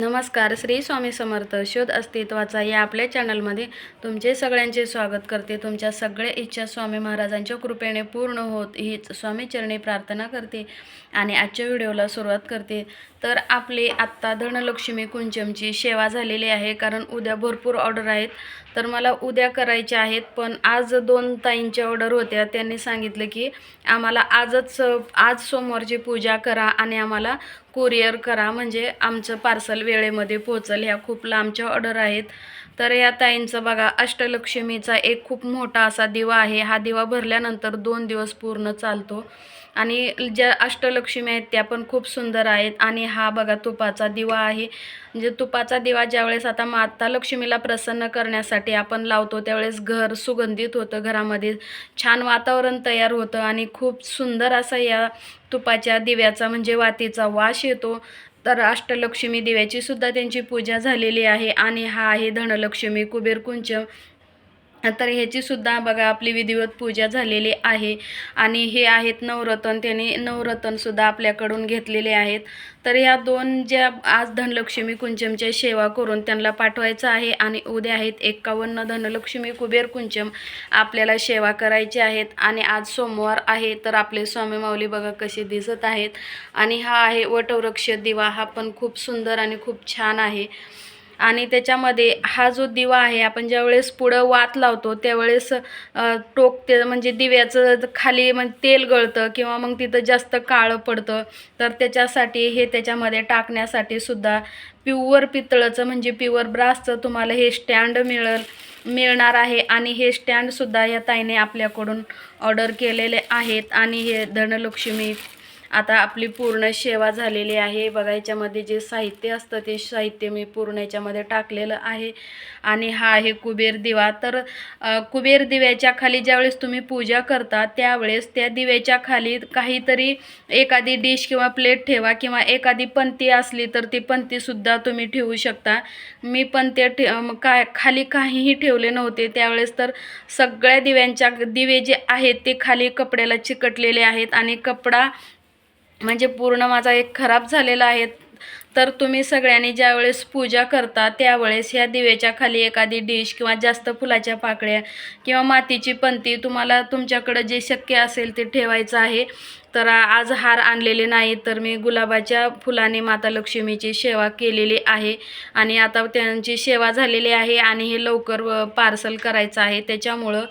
नमस्कार श्री स्वामी समर्थ शोध अस्तित्वाचा या आपल्या चॅनलमध्ये तुमचे सगळ्यांचे स्वागत करते. तुमच्या सगळ्या इच्छा स्वामी महाराजांच्या कृपेने पूर्ण होत हीच स्वामीचरणी प्रार्थना करते आणि आजच्या व्हिडिओला सुरुवात करते. तर आपले आत्ता धनलक्ष्मी कुंचमची सेवा झालेली आहे कारण उद्या भरपूर ऑर्डर आहेत. तर मला उद्या करायच्या आहेत पण आज दोन ताईंच्या ऑर्डर होत्या. त्यांनी सांगितलं की आम्हाला आजच आज सोमवारची पूजा करा आणि आम्हाला कुरिअर करा. म्हणजे आमचं पार्सल वेळेमध्ये पोहोचल ह्या खूप लांबच्या ऑर्डर आहेत. तर या ताईंचं बघा अष्टलक्ष्मीचा एक खूप मोठा असा दिवा आहे. हा दिवा भरल्यानंतर दोन दिवस पूर्ण चालतो. आणि ज्या अष्टलक्ष्मी आहेत त्या पण खूप सुंदर आहेत. आणि हा बघा तुपाचा दिवा आहे. म्हणजे तुपाचा दिवा ज्यावेळेस आता माता लक्ष्मीला प्रसन्न करण्यासाठी आपण लावतो त्यावेळेस घर सुगंधित होतं घरामध्ये छान वातावरण तयार होतं. आणि खूप सुंदर असा या तुपाच्या दिव्याचा म्हणजे वातीचा वास येतो. तर अष्टलक्ष्मी दिव्याची सुद्धा त्यांची पूजा झालेली आहे आणि हा आहे धनलक्ष्मी कुबेर कुंच तर ह्याचीसुद्धा बघा आपली विधिवत पूजा झालेली आहे. आणि हे आहेत नवरत्न त्यांनी नवरत्नसुद्धा आपल्याकडून घेतलेले आहेत. तर ह्या दोन ज्या आज धनलक्ष्मी कुंचमच्या सेवा करून त्यांना पाठवायचं आहे आणि उद्या आहेत एक्कावन्न धनलक्ष्मी कुबेर कुंचम आपल्याला सेवा करायची आहेत. आणि आज सोमवार आहे तर आपले स्वामी माऊली बघा कसे दिसत आहेत. आणि हा आहे वटवृक्ष दिवा हा पण खूप सुंदर आणि खूप छान आहे. आणि त्याच्यामध्ये हा जो दिवा आहे आपण ज्यावेळेस पुढं वात लावतो त्यावेळेस टोक ते म्हणजे दिव्याचं खाली मग तेल गळतं किंवा मग तिथं जास्त काळं पडतं तर त्याच्यासाठी हे त्याच्यामध्ये टाकण्यासाठी सुद्धा प्युअर पितळचं म्हणजे प्युअर ब्रासचं तुम्हाला हे स्टँड मिळेल मिळणार आहे. आणि हे स्टँडसुद्धा या ताईने आपल्याकडून ऑर्डर केलेले आहेत. आणि हे धनलक्ष्मी आता आपली पूर्ण सेवा झालेली आहे. बघा याच्यामध्ये जे साहित्य असतं ते साहित्य मी पूर्ण याच्यामध्ये टाकलेलं आहे. आणि हा आहे कुबेर दिवा. तर कुबेर दिव्याच्या खाली ज्यावेळेस तुम्ही पूजा करता त्यावेळेस त्या दिव्याच्या खाली काहीतरी एखादी डिश किंवा प्लेट ठेवा किंवा एखादी पंती असली तर ती पंतीसुद्धा तुम्ही ठेवू शकता. मी पण ते ठे काय खाली काहीही ठेवले नव्हते. त्यावेळेस तर सगळ्या दिव्यांच्या दिवे जे आहेत ते खाली कपड्याला चिकटलेले आहेत. आणि कपडा म्हणजे पूर्ण माझा एक खराब झालेला आहे. तर तुम्ही सगळ्यांनी ज्यावेळेस पूजा करता त्यावेळेस ह्या दिव्याच्या खाली एखादी डिश किंवा जास्त फुलाच्या पाकळ्या किंवा मातीची पंती तुम्हाला तुमच्याकडं जे शक्य असेल ते ठेवायचं आहे. तर आज हार आणलेले नाही तर मी गुलाबाच्या फुलाने माता लक्ष्मीची सेवा केलेली आहे. आणि आता त्यांची सेवा झालेली आहे आणि हे लवकर पार्सल करायचं आहे. त्याच्यामुळं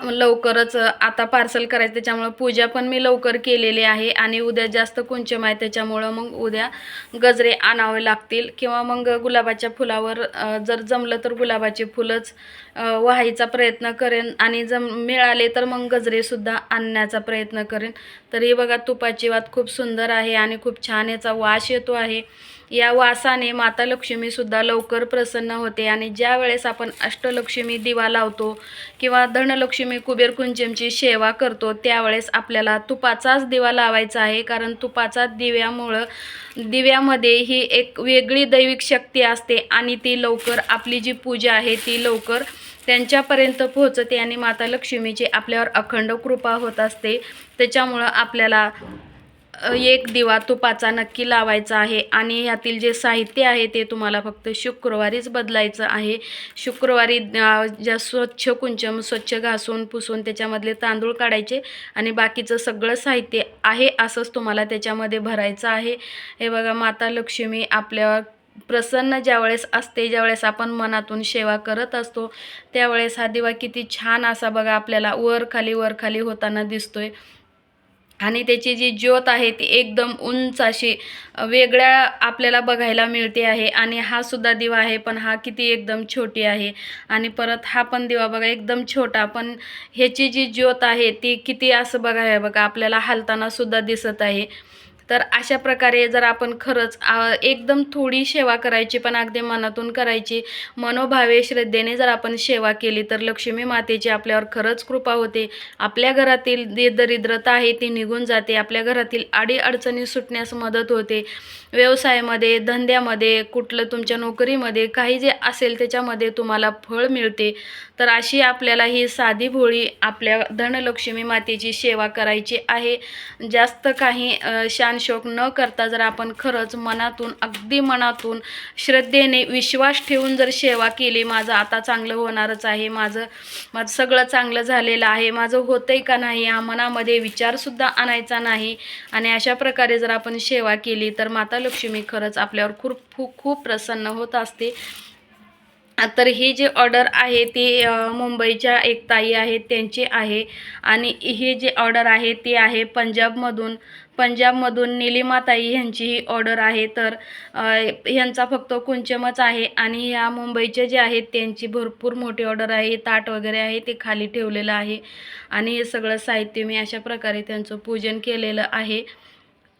लवकरच आता पार्सल करायचं त्याच्यामुळं पूजा पण मी लवकर केलेली आहे आणि उद्या जास्त कुंचम आहे त्याच्यामुळं मग उद्या गजरे आणावे लागतील. किंवा मग गुलाबाच्या फुलावर जर जमलं तर गुलाबाचे फुलंच व्हायचा प्रयत्न करेन. आणि जम मिळाले तर मग गजरेसुद्धा आणण्याचा प्रयत्न करेन. तर हे बघा तुपाची वात खूप सुंदर आहे आणि खूप छान याचा वास येतो आहे. या वासाने माता लक्ष्मीसुद्धा लवकर प्रसन्न होते आणि ज्या वेळेस आपण अष्टलक्ष्मी दिवा लावतो किंवा धनलक्ष्मी कुबेर कुंचमची सेवा करतो त्यावेळेस आपल्याला तुपाचाच दिवा लावायचा आहे. कारण तुपाचा दिव्यामुळं दिव्यामध्ये ही एक वेगळी दैविक शक्ती असते आणि ती लवकर आपली जी पूजा आहे ती लवकर त्यांच्यापर्यंत पोहोचते आणि माता लक्ष्मीची आपल्यावर अखंड कृपा होत असते. त्याच्यामुळं आपल्याला एक दिवा तुपाचा नक्की लावायचा आहे आणि यातील जे साहित्य आहे ते तुम्हाला फक्त शुक्रवारीच बदलायचं आहे. शुक्रवारी ज्या स्वच्छ कुंचम स्वच्छ घासून पुसून त्याच्यामधले तांदूळ काढायचे आणि बाकीचं सगळं साहित्य आहे असंच तुम्हाला त्याच्यामध्ये भरायचं आहे. हे बघा माता लक्ष्मी आपल्या प्रसन्न ज्यावेळेस असते ज्यावेळेस आपण मनातून सेवा करत असतो त्यावेळेस हा दिवा किती छान असा बघा आपल्याला वर खाली वर खाली होताना दिसतोय. आणि त्याची जी ज्योत आहे ती एकदम उंच अशी वेगळ्या आपल्याला बघायला मिळते आहे. आणि हा सुद्धा दिवा आहे पण हा किती एकदम छोटी आहे. आणि परत हा पण दिवा बघा एकदम छोटा. पण ह्याची जी ज्योत आहे ती किती असं बघा बघा आपल्याला हालताना सुद्धा दिसत आहे. तर अशा प्रकारे जर आपण खरंच एकदम थोडी सेवा करायची पण अगदी मनातून करायची मनोभावे श्रद्धेने जर आपण सेवा केली तर लक्ष्मी मातेची आपल्यावर खरंच कृपा होते. आपल्या घरातील जी दरिद्रता आहे ती निघून जाते आपल्या घरातील अडीअडचणी सुटण्यास मदत होते. व्यवसायामध्ये धंद्यामध्ये कुठलं तुमच्या नोकरीमध्ये काही जे असेल त्याच्यामध्ये तुम्हाला फळ मिळते. तर अशी आपल्याला ही साधी भोळी आपल्या धनलक्ष्मी मातेची सेवा करायची आहे. जास्त काही शान शोक न करता जर आपण खरंच मनातून अगदी मनातून श्रद्धेने विश्वास ठेवून जर सेवा केली माझं आता चांगलं होणारच आहे माझं माझं सगळं चांगलं झालेलं आहे माझं होतंय का नाही हा मनामध्ये विचारसुद्धा आणायचा नाही. आणि अशा प्रकारे जर आपण सेवा केली तर माता लक्ष्मी खरंच आपल्यावर खूप खूप खूप प्रसन्न होत असते. तर ही जी ऑर्डर आहे ती मुंबईच्या एक ताई आहेत त्यांची आहे. आणि ही जी ऑर्डर आहे ती आहे पंजाबमधून. पंजाबमधून निलिमाताई ह्यांची ही ऑर्डर आहे. तर ह्यांचा फक्त कुंचमच आहे. आणि ह्या मुंबईचे जे आहेत त्यांची भरपूर मोठी ऑर्डर आहे. ताट वगैरे आहे ते खाली ठेवलेलं आहे. आणि हे सगळं साहित्य मी अशा प्रकारे त्यांचं पूजन केलेलं आहे.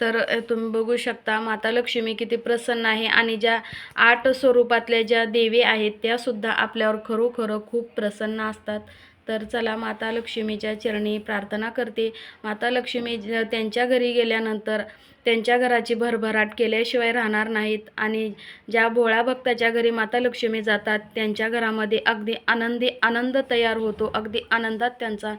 तर तुम्ही बघू शकता माता लक्ष्मी किती प्रसन्न आहे आणि ज्या आठ स्वरूपातल्या ज्या देवी आहेत त्यासुद्धा आपल्यावर खरोखर खूप प्रसन्न असतात. तर चला माता लक्ष्मीच्या चरणी प्रार्थना करते. माता लक्ष्मी त्यांच्या घरी गेल्यानंतर त्यांच्या घराची भरभराट केल्याशिवाय राहणार नाहीत आणि ज्या भोळा भक्ताच्या घरी माता लक्ष्मी जातात त्यांच्या घरामध्ये अगदी आनंदी आनंद तयार होतो. अगदी आनंदात त्यांचा